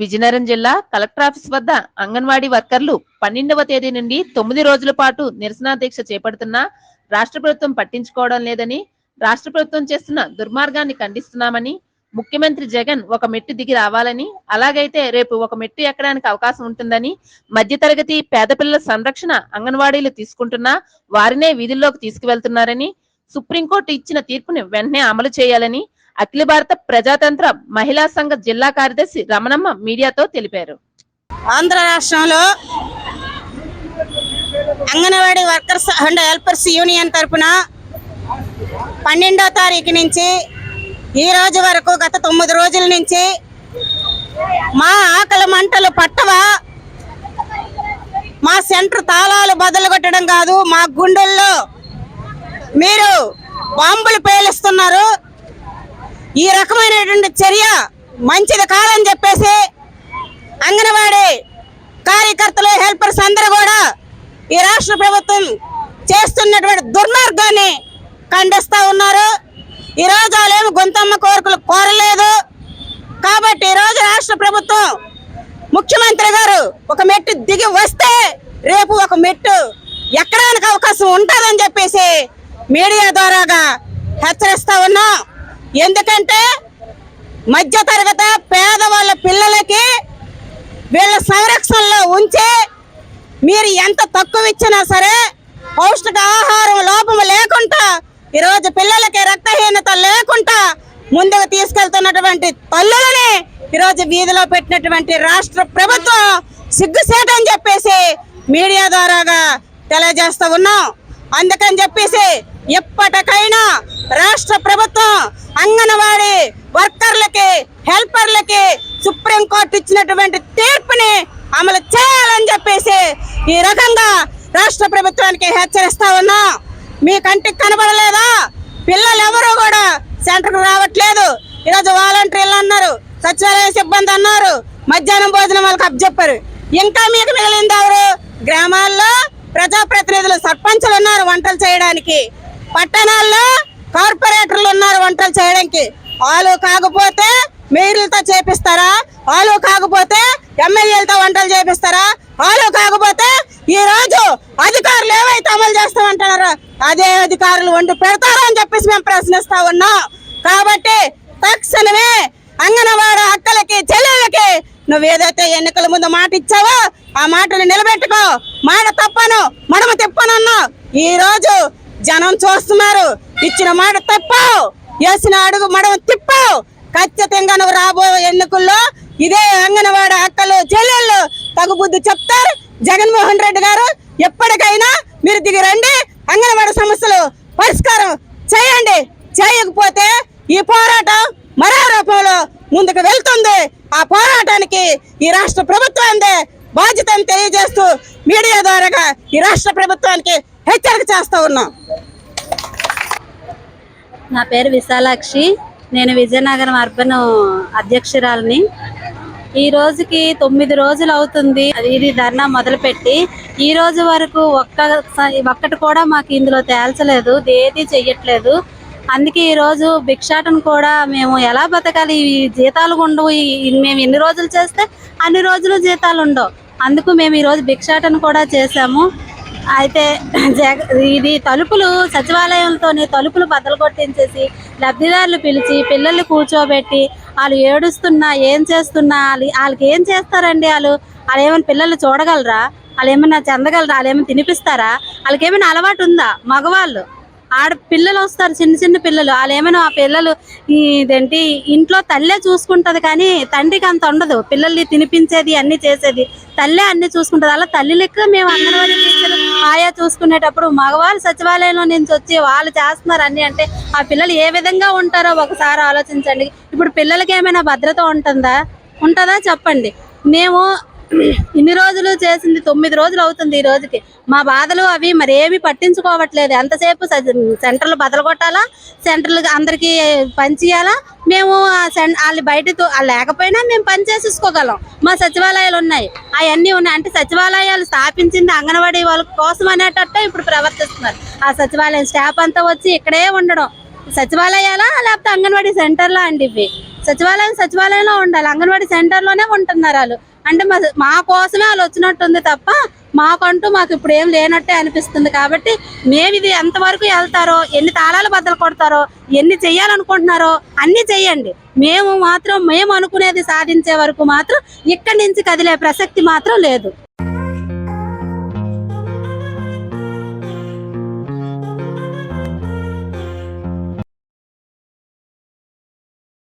విజయనగరం జిల్లా collector office వద్ద అంగన్వాడీ వర్కర్లు పన్నెండవ తేదీ నుండి తొమ్మిది రోజుల పాటు నిరసన దీక్ష చేపడుతున్నా రాష్ట్ర ప్రభుత్వం పట్టించుకోవడం లేదని రాష్ట్ర ప్రభుత్వం చేస్తున్న దుర్మార్గాన్ని ఖండిస్తున్నామని ముఖ్యమంత్రి జగన్ ఒక మెట్టు దిగి రావాలని అలాగైతే రేపు ఒక మెట్టు ఎక్కడానికి అవకాశం ఉంటుందని మధ్యతరగతి పేద పిల్లల సంరక్షణ అంగన్వాడీలు తీసుకుంటున్నా వారినే వీధుల్లోకి తీసుకువెళ్తున్నారని సుప్రీంకోర్టు ఇచ్చిన తీర్పుని వెంటనే అమలు చేయాలని అఖిల భారత ప్రజాతంత్ర మహిళా సంఘ జిల్లా కార్యదర్శి రమణమ్మ మీడియాతో తెలిపారు. ఆంధ్ర రాష్ట్రంలో anganwadi workers and helpers union తరపున పన్నెండో తారీఖు నుంచి ఈ రోజు వరకు గత తొమ్మిది రోజుల నుంచి మా ఆకలి మంటలు పట్టవా? మా సెంటర్ తాళాలు బదులు కొట్టడం కాదు మా గుండెల్లో మీరు బాంబులు పేలుస్తున్నారు. ఈ రకమైనటువంటి చర్య మంచిది కాదని చెప్పేసి అంగన్వాడీ కార్యకర్తలు హెల్పర్స్ అందరూ కూడా ఈ రాష్ట్ర ప్రభుత్వం చేస్తున్నటువంటి దుర్మార్గాన్ని ఖండిస్తూ ఉన్నారు. ఈ రోజు వాళ్ళేమో గొంతమ్మ కోరికలు కోరలేదు. కాబట్టి ఈ రోజు రాష్ట్ర ప్రభుత్వం ముఖ్యమంత్రి గారు ఒక మెట్టు దిగి వస్తే రేపు ఒక మెట్టు ఎక్కడానికి అవకాశం ఉంటుందని చెప్పేసి మీడియా ద్వారాగా హెచ్చరిస్తా ఉన్నాం. ఎందుకంటే మధ్య తరగతి పేదవాళ్ళ పిల్లలకి వీళ్ళ సంరక్షణలో ఉంచి మీరు ఎంత తక్కువ ఇచ్చినా సరే పౌష్టిక ఆహారం లోపం లేకుండా ఈరోజు పిల్లలకి రక్తహీనత లేకుండా ముందుకు తీసుకెళ్తున్నటువంటి తల్లులని ఈరోజు వీధిలో పెట్టినటువంటి రాష్ట్ర ప్రభుత్వం సిగ్గుసేటని చెప్పేసి మీడియా ద్వారాగా తెలియజేస్తూ ఉన్నాం. అందుకని చెప్పేసి ఎప్పటికైనా రాష్ట్ర ప్రభుత్వం అంగన్వాడీ వర్కర్లకి హెల్పర్లకి సుప్రీంకోర్టు ఇచ్చినటువంటి తీర్పుని అమలు చేయాలని చెప్పేసి ఈ రకంగా రాష్ట్ర ప్రభుత్వానికి హెచ్చరిస్తా ఉన్నా. మీ కంటికి కనబడలేదా? పిల్లలు ఎవరు కూడా సెంటర్కు రావట్లేదు. ఈరోజు వాలంటీర్లు అన్నారు సచివాలయ సిబ్బంది అన్నారు మధ్యాహ్నం భోజనం వాళ్ళకి అప్పచెప్పారు ఇంకా మీకు మిగిలింది ఎవరు? గ్రామాల్లో ప్రజాప్రతినిధులు సర్పంచులు ఉన్నారు వంటలు చేయడానికి. పట్టణాల్లో కార్పొరేటర్లు ఉన్నారు వంటలు చేయడానికి. వాళ్ళు కాకపోతే మేయర్లతో చేపిస్తారా? వాళ్ళు కాకపోతే ఎమ్మెల్యేలతో వంటలు చేపిస్తారా? వాళ్ళు కాకపోతే ఈ రోజు అధికారులు ఏవైతే అమలు చేస్తామంటున్నారో అదే అధికారులు వండి పెడతారా అని చెప్పేసి మేము ప్రశ్నిస్తా ఉన్నాం. కాబట్టి తక్షణమే అంగనవాడ అక్కలకి చెల్లెళ్ళకి నువ్వు ఏదైతే ఎన్నికల ముందు మాట ఇచ్చావో ఆ మాటను నిలబెట్టుకో. మాట తప్పను మడమ తిప్పనన్నా ఈ రోజు జనం చూస్తున్నారు. ఇచ్చిన మాట తప్పవు. వేసిన అడుగు మడవ తిప్పవు. ఖచ్చితంగా నువ్వు రాబోయే ఎన్నికల్లో ఇదే అంగనవాడ అక్కలు చెల్లెళ్ళు తగుబుద్ధి చెప్తారు జగన్మోహన్ రెడ్డి గారు. ఎప్పటికైనా మీరు దిగి రండి. అంగనవాడ సమస్యలు పరిష్కారం చేయండి. చేయకపోతే ఈ పోరాటం మరో రూపంలో ముందుకు వెళ్తుంది. ఆ పోరాటానికి ఈ రాష్ట్ర ప్రభుత్వాన్ని బాధ్యతను తెలియజేస్తూ మీడియా ద్వారా ఈ రాష్ట్ర ప్రభుత్వానికి హెచ్చరిక చేస్తూ ఉన్నాం. నా పేరు విశాలాక్షి. నేను విజయనగరం అర్బన్ అధ్యక్షురాలని. ఈ రోజుకి తొమ్మిది రోజులు అవుతుంది. ఇది ధర్నా మొదలుపెట్టి ఈ రోజు వరకు ఒక్క ఒక్కటి కూడా మాకు ఇందులో తేల్చలేదు. ఏది చెయ్యట్లేదు. అందుకే ఈరోజు రోజు భిక్షాటన కూడా మేము ఎలా బతకాలి? ఈ జీతాలు ఉండవు మేము ఎన్ని రోజులు చేస్తే అన్ని రోజులు జీతాలు ఉండవు. అందుకు మేము ఈ రోజు భిక్షాటన కూడా చేశాము. అయితే జగ ఇది తలుపులు సచివాలయంతోని తలుపులు బద్దలు కొట్టించేసి లబ్ధిదారులు పిలిచి పిల్లల్ని కూర్చోబెట్టి వాళ్ళు ఏడుస్తున్నా ఏం చేస్తున్నా వాళ్ళు వాళ్ళకి ఏం చేస్తారండి వాళ్ళు? వాళ్ళు ఏమైనా పిల్లలు చూడగలరా? వాళ్ళు ఏమైనా చెందగలరా? వాళ్ళు ఏమైనా తినిపిస్తారా? వాళ్ళకి ఏమైనా అలవాటు ఉందా మగవాళ్ళు? ఆడ పిల్లలు వస్తారు చిన్న చిన్న పిల్లలు. వాళ్ళు ఏమైనా ఆ పిల్లలు ఇదేంటి ఇంట్లో తల్లే చూసుకుంటది కానీ తండ్రికి అంత ఉండదు. పిల్లల్ని తినిపించేది అన్ని చేసేది తల్లే అన్ని చూసుకుంటది. అలా తల్లి లెక్క మేము అంగన్వాడీ టీచర్ ఆయా చూసుకునేటప్పుడు మగవాళ్ళు సచివాలయంలో నుంచి వచ్చి వాళ్ళు చేస్తున్నారు అన్ని అంటే ఆ పిల్లలు ఏ విధంగా ఉంటారో ఒకసారి ఆలోచించండి. ఇప్పుడు పిల్లలకి ఏమైనా భద్రత ఉంటుందా? ఉంటుందా చెప్పండి. మేము ఇన్ని రోజులు చేసింది తొమ్మిది రోజులు అవుతుంది ఈ రోజుకి. మా బాధలు అవి మరి ఏమి పట్టించుకోవట్లేదు. ఎంతసేపు సెంటర్లు బదలు కొట్టాలా? సెంటర్లు అందరికీ పనిచేయాలా మేము ఆ వాళ్ళు బయటతో వాళ్ళు లేకపోయినా మేము పని చేసేసుకోగలం. మా సచివాలయాలు ఉన్నాయి. అవన్నీ ఉన్నాయి. అంటే సచివాలయాలు స్థాపించింది అంగన్వాడీ వాళ్ళ కోసం అనేటట్టు ఇప్పుడు ప్రవర్తిస్తున్నారు. ఆ సచివాలయం స్టాఫ్ అంతా వచ్చి ఇక్కడే ఉండడం. సచివాలయాలా? లేకపోతే అంగన్వాడీ సెంటర్లా అండి ఇవి? సచివాలయం సచివాలయంలో ఉండాలి. అంగన్వాడీ సెంటర్లోనే ఉంటున్నారు వాళ్ళు. అంటే మా మా కోసమే వాళ్ళు వచ్చినట్టుంది తప్ప మాకంటూ మాకు ఇప్పుడు ఏం లేనట్టే అనిపిస్తుంది కాబట్టి మేము ఇది ఎంతవరకు వెళ్తారో ఎన్ని తాళాలు బద్దలు కొడతారో ఎన్ని చెయ్యాలనుకుంటున్నారో అన్ని చెయ్యండి. మేము మాత్రం మేము అనుకునేది సాధించే వరకు మాత్రం ఇక్కడి నుంచి కదిలే ప్రసక్తి మాత్రం లేదు.